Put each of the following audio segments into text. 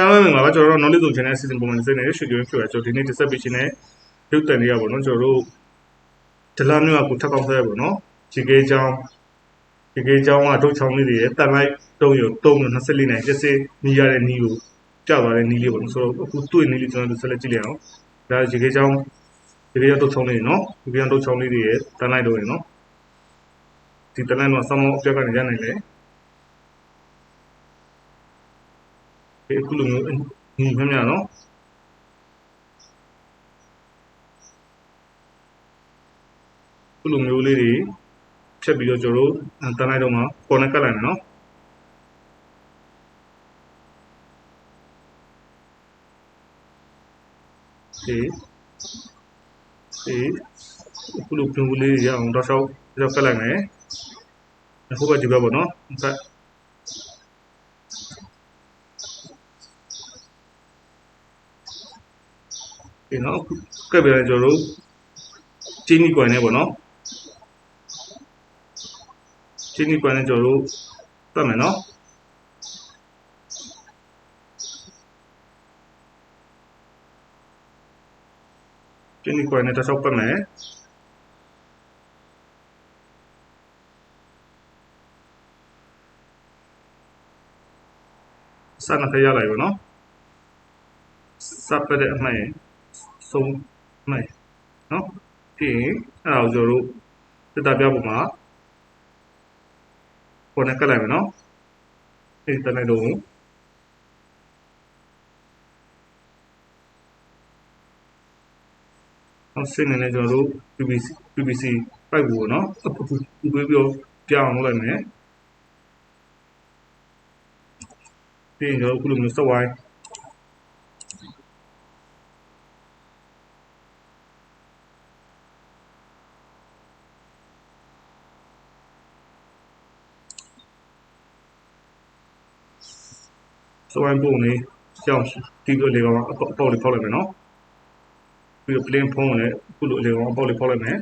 ကံဝဲမင်္ဂလာပါကျွန်တော်တို့ knowledge zone channel အစီအစဉ်ပုံမှန်စိတ်နေတဲ့ရွှေကျော်ဖြူရကျွန်တော်ဒီနေ့တက်ဆက်ပေးခြင်းနဲ့ရုပ်တန်လေးရပါတော့ကျွန်တော်တို့ဒလာမျိုးကကိုထပ်ကောင်းဆွဲရပါတော့ခြေကေးချောင်းခြေကေးချောင်းကဒုတ်ချောင်းလေးတွေရတန်လိုက်တုံးရတုံးရ24နိုင်တက်စေနီးရတဲ့နီးကိုကြောက်သွားတဲ့နီးလေးပေါ့နော်ဆိုတော့အခုတွေ့နီးလေးကျွန်တော်တို့ဆက်လက်ကြည့်လိုက်အောင်ဒါခြေကေးချောင်းခြေကေးချောင်းဒုတ်ချောင်းလေးနော်ခြေကေးချောင်းဒုတ်ချောင်းလေးတွေရတန်လိုက်တုံးရနော်ဒီတန်လိုက်တော့ဆောင်းအပြက်ကနေရနိုင်လေ အခုလိုမျိုးညီမျှမျှနော်အခုလိုမျိုးလေးတွေဖြတ်ပြီးတော့ကျွန်တော်တို့တန်းလိုက်တော့မှပေါ်နဲ့ကတ်လိုက်မယ်နော်ဒီဒီအခုလိုပြုံးလေးရအောင်တော့ဆောက်ရောက်ကတ်လိုက်မယ်အခုကဒီဘက်ပေါ့နော်က ဒီနော်ကပ်ပြန်ကျွန်တော်တို့ချင်းနီကွန်နဲ့ပေါ့နော်ချင်းနီကွန်နဲ့ကျွန်တော်တို့တတ်မယ်နော်ချင်းနီကွန်နဲ့တစ်ဆောက်ပတ်မယ်စနခရလိုက်ပါနော်စပ်ပတဲ့အမှန် ဆုံးမယ်နော်ပြီးရင်အဲ့ဒါကိုကျွန်တော်တို့တက်တာပြပုံမှာပေါ်နဲ့ကတ်လိုက်မယ်နော်ဒီတက်လိုက်တော့အောင်စင်းနေနေကျွန်တော်တို့ PPC PPC ပိုက်ဘူးပေါ့နော်အခုပြီးပြီးတော့ပြောင်းလုပ်လိုက်မယ်ပြီးရင်ကျွန်တော်အခုလိုမျိုးစက်ဝိုင်း စဝိုင်းပုံလေးကြောင်းဒီလိုလေကောင်အပေါက်လေးဖောက်လိုက်မယ်နော်ပြီးတော့ plane ဖုံးလည်းအခုလိုလေကောင်အပေါက်လေးဖောက်လိုက်မယ်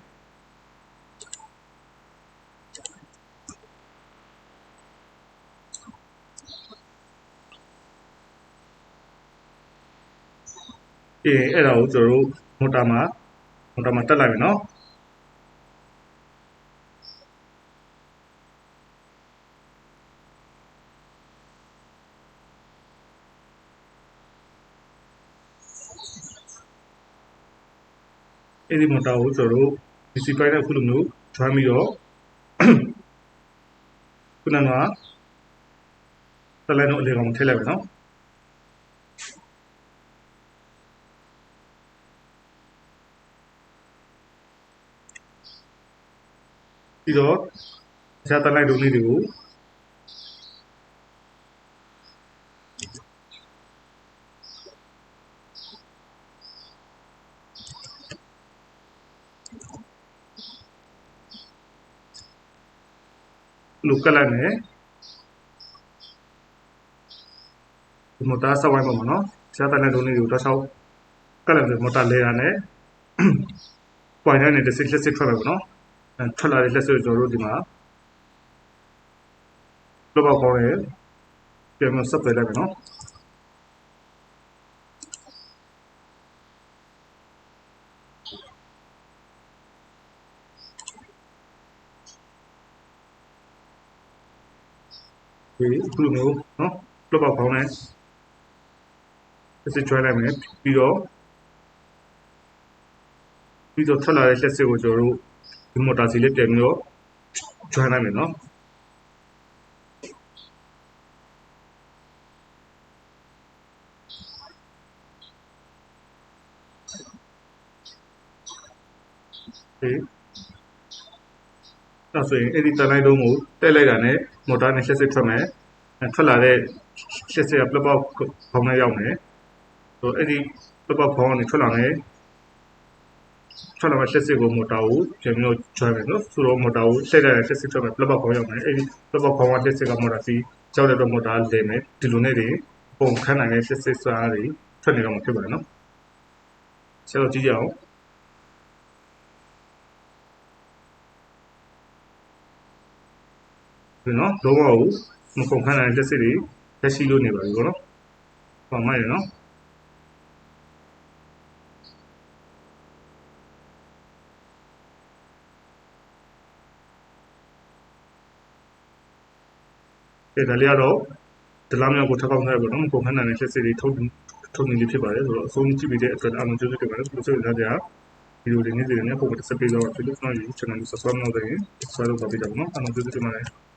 အေးအဲ့ဒါကိုကျွန်တော်တို့မော်တာမှာမော်တာမှာတက်လိုက်မယ်နော် အဲ့ဒီမော်တာကိုကျွန်တော်တို့ DC ဖိုင်နဲ့အခုလိုမျိုး join ပြီးတော့ခုနကတက်လိုက်တော့အလေကောင်ထည့်လိုက်မယ်နော်ပြီးတော့အခြားတက်လိုက်လုံးလေးတွေကို လိုကတ်လိုက်မယ်ဒီမတာဆောက်ဝိုင်းပါမနော်ရှားတန်တဲ့ဒုံးလေးကိုတော့ဆောက်ကတ်လိုက်မယ်မတာလဲရနဲ့ပွိုင်နဲ့တစ်စစ်လက်စစ်ထွက်လိုက်ပါနော်ထွက်လာတဲ့လက်စစ်ကျွန်တော်တို့ဒီမှာလောဘကောင်းရဲ့ပြန်မဆက်ပေးလိုက်မယ်နော် ဒီခုလိုမျိုးနော်လောဘကောင်းနဲ့စစ်ကျွဲလိုက်မယ်ပြီးတော့ပြီးတော့ထွက်လာတဲ့လက်စစ်ကိုကျွန်တော်တို့ဒီမော်တာစီလေးပြန်ပြီးတော့ join လိုက်မယ်နော်ဒီ ဒါဆိုရင်အဲ့ဒီတန်လိုက်တုံးကိုတက်လိုက်တာနဲ့မော်တာနဲ့လက်စစ်ထွက်မယ်ထွက်လာတဲ့လက်စစ်ကပလပောက်ခေါင်းနဲ့ရောက်မယ်ဆိုအဲ့ဒီပလပောက်ခေါင်းကနေထွက်လာမယ်ထွက်လာမှလက်စစ်ကိုမော်တာကိုပြန်ပြီးတော့ join မယ်နော်ဆိုတော့မော်တာကိုလှည့်တဲ့လက်စစ်ထွက်မယ်ပလပောက်ခေါင်းရောက်မယ်အဲ့ဒီပလပောက်ခေါင်းကလက်စစ်ကမော်တာစီကြောက်တဲ့တော့မော်တာလဲမယ်ဒီလိုနဲ့တွေပုံခန်းနိုင်တဲ့လက်စစ်စွာတွေထွက်နေတော့မှာဖြစ်ပါတယ်နော်ဆက်တော့ကြည့်ကြအောင် နော်လုံးဝမကုန်ခန်းနိုင်တဲ့လက်စစ်တွေလက်ရှိလို့နေပါပြီပေါ့နော်ဟောမိုက်ရနော်ကဲဒါလေးကတော့ဒလာမြောက်ကိုထပ်ကောင်းထားရပါတော့ပုံခန်းနိုင်တဲ့ချက်စစ်တွေထုတ်ထုတ်နေပြီဖြစ်ပါတယ်ဆိုတော့အဆုံးကြည့်ပြီးတဲ့အတွက်အားလုံးကျေးဇူးတင်ပါတယ်ဆိုတော့ဆက်ကြဗီဒီယိုလေးနေ့စဉ်နဲ့ပုံမှန်တစ်စပ်ပေးတော့ဖြစ်လို့ကျွန်တော် YouTube channel ကို subscribe လုပ်တဲ့ရင် subscribe လုပ်ပါပေးကြပါဦးနော်အားလုံးကျေးဇူးတင်ပါတယ်